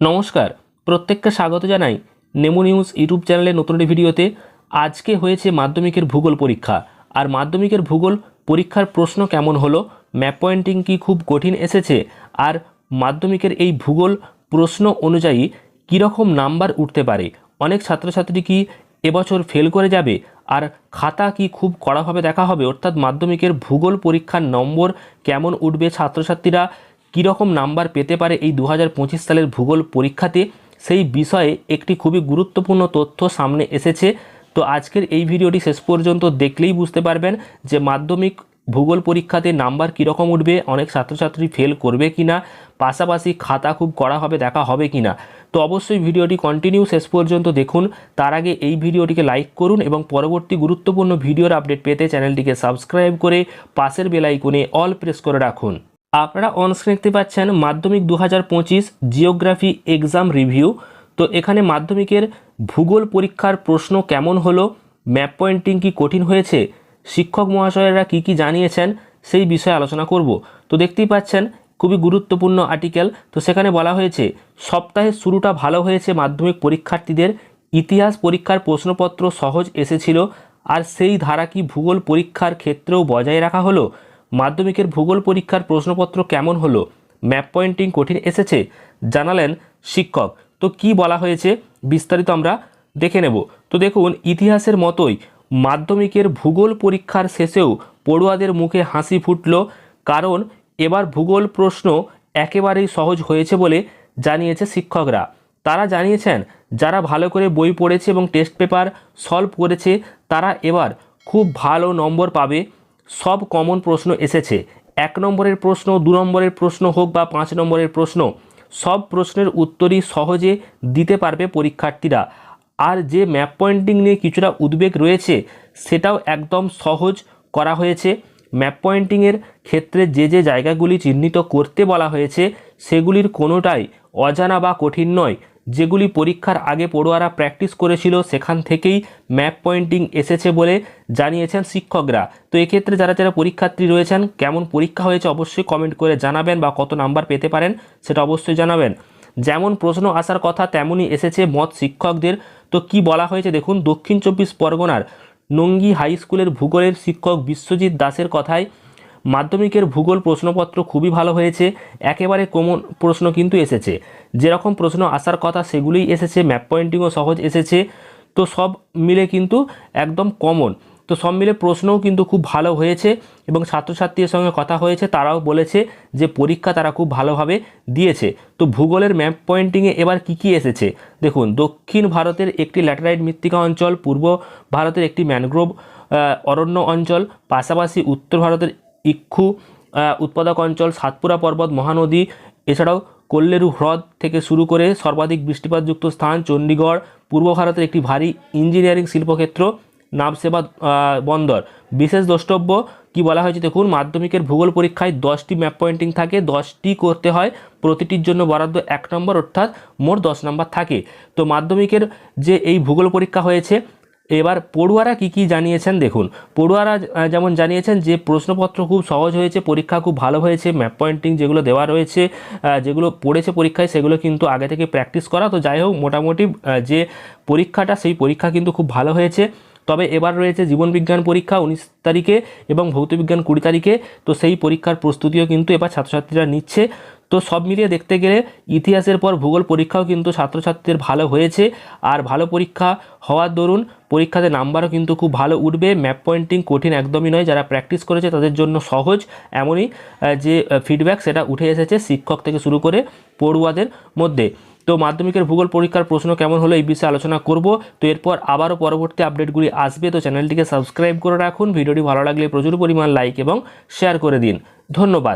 নমস্কার। প্রত্যেককে স্বাগত জানাই নেমো নিউজ ইউটিউব চ্যানেলের নতুন একটি ভিডিওতে। আজকে হয়েছে মাধ্যমিকের ভূগোল পরীক্ষা। আর মাধ্যমিকের ভূগোল পরীক্ষার প্রশ্ন কেমন হলো? ম্যাপ পয়েন্টিং কি খুব কঠিন এসেছে? আর মাধ্যমিকের এই ভূগোল প্রশ্ন অনুযায়ী কীরকম নাম্বার উঠতে পারে? অনেক ছাত্রছাত্রী কি এবছর ফেল করে যাবে? আর খাতা কি খুব কড়াভাবে দেখা হবে? অর্থাৎ মাধ্যমিকের ভূগোল পরীক্ষার নম্বর কেমন উঠবে ছাত্রছাত্রীরা? কীরকম নাম্বার পেতে পারে এই দু হাজার পঁচিশ সালের ভূগোল পরীক্ষাতে, সেই বিষয়ে একটি খুবই গুরুত্বপূর্ণ তথ্য সামনে এসেছে। তো আজকের এই ভিডিওটি শেষ পর্যন্ত দেখলেই বুঝতে পারবেন যে মাধ্যমিক ভূগোল পরীক্ষাতে নাম্বার কীরকম উঠবে, অনেক ছাত্রছাত্রী ফেল করবে কি না পাশাপাশি খাতা খুব করা হবে, দেখা হবে কি না তো অবশ্যই ভিডিওটি কন্টিনিউ শেষ পর্যন্ত দেখুন। তার আগে এই ভিডিওটিকে লাইক করুন এবং পরবর্তী গুরুত্বপূর্ণ ভিডিওর আপডেট পেতে চ্যানেলটিকে সাবস্ক্রাইব করে পাশের বেল আইকনে অল প্রেস করে রাখুন। আপনারা অনস্ক্রিন দেখতে পাচ্ছেন মাধ্যমিক দু হাজার পঁচিশ জিওগ্রাফি এক্সাম রিভিউ তো এখানে মাধ্যমিকের ভূগোল পরীক্ষার প্রশ্ন কেমন হলো ম্যাপ পয়েন্টিং কি কঠিন হয়েছে, শিক্ষক মহাশয়েরা কি কি জানিয়েছেন, সেই বিষয়ে আলোচনা করব। তো দেখতেই পাচ্ছেন খুবই গুরুত্বপূর্ণ আর্টিকেল তো সেখানে বলা হয়েছে সপ্তাহের শুরুটা ভালো হয়েছে মাধ্যমিক পরীক্ষার্থীদের, ইতিহাস পরীক্ষার প্রশ্নপত্র সহজ এসেছিল, আর সেই ধারা কি ভূগোল পরীক্ষার ক্ষেত্রেও বজায় রাখা হলো? মাধ্যমিকের ভূগোল পরীক্ষার প্রশ্নপত্র কেমন হলো? ম্যাপ পয়েন্টিং কঠিন এসেছে? জানালেন শিক্ষক। তো কি বলা হয়েছে? বিস্তারিত আমরা দেখে নেব। তো দেখুন, ইতিহাসের মতোই মাধ্যমিকের ভূগোল পরীক্ষার শেষেও পড়ুয়াদের মুখে হাসি ফুটল। কারণ এবার ভূগোল প্রশ্ন একেবারেই সহজ হয়েছে বলে জানিয়েছে শিক্ষকরা। তারা জানিয়েছেন, যারা ভালো করে বই পড়েছে এবং টেস্ট পেপার সলভ করেছে, তারা এবার খুব ভালো নম্বর পাবে। সব কমন প্রশ্ন এসেছে। এক নম্বরের প্রশ্ন, দু নম্বরের প্রশ্ন হোক বা পাঁচ নম্বরের প্রশ্ন, সব প্রশ্নের উত্তরই সহজে দিতে পারবে পরীক্ষার্থীরা। আর যে ম্যাপ পয়েন্টিং নিয়ে কিছুটা উদ্বেগ রয়েছে, সেটাও একদম সহজ করা হয়েছে। ম্যাপ পয়েন্টিংয়ের ক্ষেত্রে যে যে জায়গাগুলি চিহ্নিত করতে বলা হয়েছে, সেগুলির কোনোটাই অজানা বা কঠিন নয়। যেগুলি পরীক্ষার আগে পড়ুয়ারা প্র্যাকটিস করেছিল, সেখান থেকেই ম্যাপ পয়েন্টিং এসেছে বলে জানিয়েছেন শিক্ষকরা। তো এক্ষেত্রে যারা যারা পরীক্ষার্থী রয়েছেন, কেমন পরীক্ষা হয়েছে অবশ্যই কমেন্ট করে জানাবেন বা কত নাম্বার পেতে পারেন, সেটা অবশ্যই জানাবেন। যেমন প্রশ্ন আসার কথা তেমনই এসেছে মত শিক্ষকদের। তো কি বলা হয়েছে দেখুন, দক্ষিণ চব্বিশ পরগনার নঙ্গি হাই স্কুলের ভূগোলের শিক্ষক বিশ্বজিৎ দাসের কথায় মাধ্যমিকের ভূগোল প্রশ্নপত্র খুবই ভালো হয়েছে, একেবারে কমন প্রশ্ন কিন্তু এসেছে। যেরকম প্রশ্ন আসার কথা, সেগুলোই এসেছে ম্যাপ পয়েন্টিংও সহজ এসেছে। তো সব মিলে কিন্তু একদম কমন তো সব মিলে প্রশ্নও কিন্তু খুব ভালো হয়েছে এবং ছাত্রছাত্রীর সঙ্গে কথা হয়েছে, তারাও বলেছে যে পরীক্ষা তারা খুব ভালোভাবে দিয়েছে। তো ভূগোলের ম্যাপ পয়েন্টিংয়ে এবার কি কি এসেছে? দেখুন, দক্ষিণ ভারতের একটি ল্যাটেরাইট মৃত্তিকা অঞ্চল, পূর্ব ভারতের একটি ম্যানগ্রোভ অরণ্য অঞ্চল, পাশাপাশি উত্তর ভারতের ইক্ষু উৎপাদক অঞ্চল, সাতপুরা পর্বত, মহানদী, এছাড়াও কল্লেরু হ্রদ থেকে শুরু করে সর্বাধিক বৃষ্টিপাতযুক্ত স্থান চণ্ডীগড়, পূর্ব ভারতের একটি ভারী ইঞ্জিনিয়ারিং শিল্পক্ষেত্র, নাবসেবা বন্দর। বিশেষ দ্রষ্টব্য, কি বলা হয়েছে দেখুন, মাধ্যমিকের ভূগোল পরীক্ষায় দশটি ম্যাপ পয়েন্টিং থাকে, দশটি করতে হয়, প্রতিটির জন্য বরাদ্দ এক নম্বর, অর্থাৎ মোট দশ নম্বর থাকে। তো মাধ্যমিকের যে এই ভূগোল পরীক্ষা হয়েছে এবার পড়ুয়ারা কি কি জানিয়েছেন দেখুন। পড়ুয়ারা যেমন জানিয়েছেন যে প্রশ্নপত্র খুব সহজ হয়েছে, পরীক্ষা খুব ভালো হয়েছে, ম্যাপ পয়েন্টিং যেগুলো দেওয়া রয়েছে যেগুলো পড়েছে পরীক্ষায়, সেগুলো কিন্তু আগে থেকে প্র্যাকটিস করা। তো যাই হোক, মোটামুটি যে পরীক্ষাটা, সেই পরীক্ষা কিন্তু খুব ভালো হয়েছে। তবে এবার রয়েছে জীবনবিজ্ঞান পরীক্ষা উনিশ তারিখে এবং ভৌতবিজ্ঞান কুড়ি তারিখে। তো সেই পরীক্ষার প্রস্তুতিও কিন্তু এবার ছাত্রছাত্রীরা নিচ্ছে। তো সব মিলিয়ে দেখতে গেলে ইতিহাসের পর ভূগোল পরীক্ষাও কিন্তু ছাত্রছাত্রীদের ভালো হয়েছে। আর ভালো পরীক্ষা হওয়ার দরুন পরীক্ষাতে নাম্বারও কিন্তু খুব ভালো উঠবে। ম্যাপ পয়েন্টিং কঠিন একদমই নয়। যারা প্র্যাকটিস করেছে তাদের জন্য সহজ। এমনই যে ফিডব্যাক সেটা উঠে এসেছে শিক্ষক থেকে শুরু করে পড়ুয়াদের মধ্যে। তো মাধ্যমিকের ভূগোল পরীক্ষার প্রশ্ন কেমন হলো এই বিষয়ে আলোচনা করব। তো এরপর আবারও পরবর্তী আপডেটগুলি আসবে। তো চ্যানেলটিকে সাবস্ক্রাইব করে রাখুন। ভিডিওটি ভালো লাগলে প্রচুর পরিমাণ লাইক এবং শেয়ার করে দিন। ধন্যবাদ।